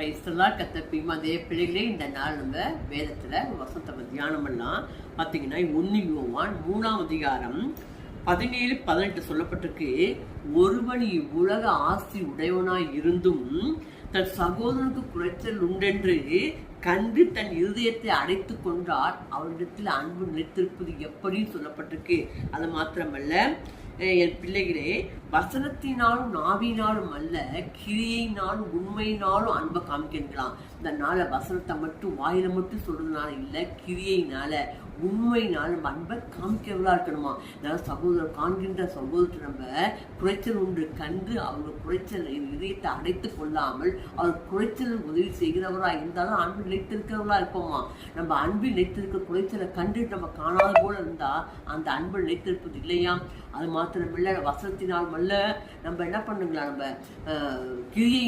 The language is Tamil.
கிரைஸ்தலாக கத்தப்பீமா அதே பிள்ளைகளே இந்த நாள் நம்ம வேதத்தில் வசத்தை தியானம் பண்ணலாம். பார்த்தீங்கன்னா ஒன்று யோவான் மூணாம் அதிகாரம் பதினேழு பதினெட்டு சொல்லப்பட்டிருக்கு. ஒருவன் உலக ஆஸ்தி உடையவனாய் இருந்தும் தன் சகோதரனுக்கு குறைச்சல் உண்டென்று கண்டு தன் இருதயத்தை அடைத்து கொண்டார். அவரிடத்தில் அன்பு நிலைத்திருப்பது எப்படி சொல்லப்பட்டிருக்கு. அது மாத்திரமல்ல என் பிள்ளைகளே வசனத்தினாலும் நாவினாலும் அல்ல கிரியினாலும் உண்மையினாலும் அன்பை காமிக்கலாம் இந்த நாளை வசனத்தை மட்டும் வாயில மட்டும் சொல்றதுனால இல்லை கிரியையினால உண்மையினாலும் நம்ம அன்பை காமிக்கிறவளா இருக்கணுமா? நான் சகோதரர் காண்கின்ற சகோதரத்தை நம்ம குறைச்சல் ஒன்று கண்டு அவங்க குறைச்சல் இதயத்தை அடைத்து கொள்ளாமல் அவர் குறைச்சல் உதவி செய்கிறவரா இருந்தாலும் அன்பு நிலைத்திருக்கிறவளா இருப்போமா? நம்ம அன்பு நிலைத்திருக்க குறைச்சலை கண்டு நம்ம காணாத போல இருந்தா அந்த அன்பு நிலைத்திருப்பது இல்லையா? அது மாத்திரமில்ல வசனத்தினால் மல்ல நம்ம என்ன பண்ணுங்களா நம்ம கிரியை